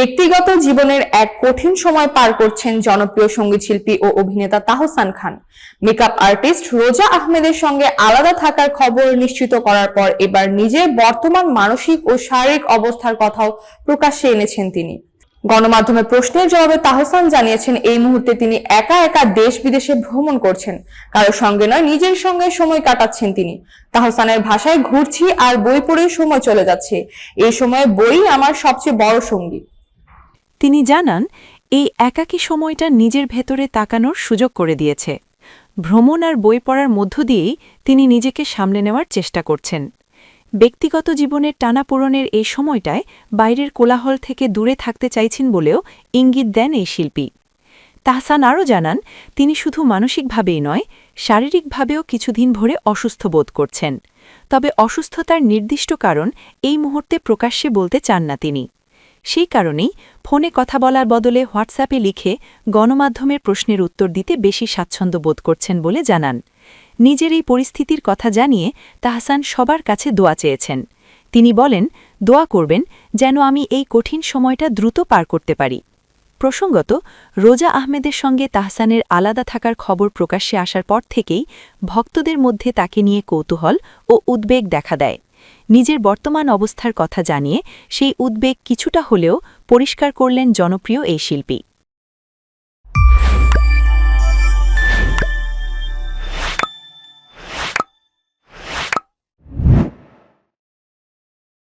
ব্যক্তিগত জীবনের এক কঠিন সময় পার করছেন জনপ্রিয় সঙ্গীতশিল্পী ও অভিনেতা তাহসান খান। মেকআপ আর্টিস্ট রোজা আহমেদের সঙ্গে আলাদা থাকার খবর নিশ্চিত করার পর এবার নিজের বর্তমান মানসিক ও শারীরিক অবস্থার কথাও প্রকাশ্যে এনেছেন তিনি। গণমাধ্যমে প্রশ্নের জবাবে তাহসান জানিয়েছেন, এই মুহূর্তে তিনি একা একা দেশ বিদেশে ভ্রমণ করছেন। কারোর সঙ্গে নয়, নিজের সঙ্গে সময় কাটাচ্ছেন তিনি। তাহসানের ভাষায় ঘুরছি আর বই পড়েই সময় চলে যাচ্ছে। এই সময়ে বই আমার সবচেয়ে বড় সঙ্গী। তিনি জানান, এই একাকী সময়টা নিজের ভেতরে তাকানোর সুযোগ করে দিয়েছে। ভ্রমণ আর বই পড়ার মধ্য দিয়েই তিনি নিজেকে সামলে নেওয়ার চেষ্টা করছেন। ব্যক্তিগত জীবনের টানাপোড়নের এই সময়টায় বাইরের কোলাহল থেকে দূরে থাকতে চাইছেন বলেও ইঙ্গিত দেন এই শিল্পী। তাহসান আরও জানান, তিনি শুধু মানসিকভাবেই নয়, শারীরিকভাবেও কিছুদিন ভরে অসুস্থ বোধ করছেন। তবে অসুস্থতার নির্দিষ্ট কারণ এই মুহূর্তে প্রকাশ্যে বলতে চান না তিনি। সেই কারণেই ফোনে কথা বলার বদলে হোয়াটসঅ্যাপে লিখে গণমাধ্যমের প্রশ্নের উত্তর দিতে বেশি স্বাচ্ছন্দ্য বোধ করছেন বলে জানান। নিজের এই পরিস্থিতির কথা জানিয়ে তাহসান সবার কাছে দোয়া চেয়েছেন। তিনি বলেন, দোয়া করবেন যেন আমি এই কঠিন সময়টা দ্রুত পার করতে পারি। প্রসঙ্গত, রোজা আহমেদের সঙ্গে তাহসানের আলাদা থাকার খবর প্রকাশ্যে আসার পর থেকেই ভক্তদের মধ্যে তাকে নিয়ে কৌতূহল ও উদ্বেগ দেখা দেয়। নিজের বর্তমান অবস্থার কথা জানিয়ে সেই উদ্বেগ কিছুটা হলেও পরিষ্কার করলেন জনপ্রিয় এই শিল্পী।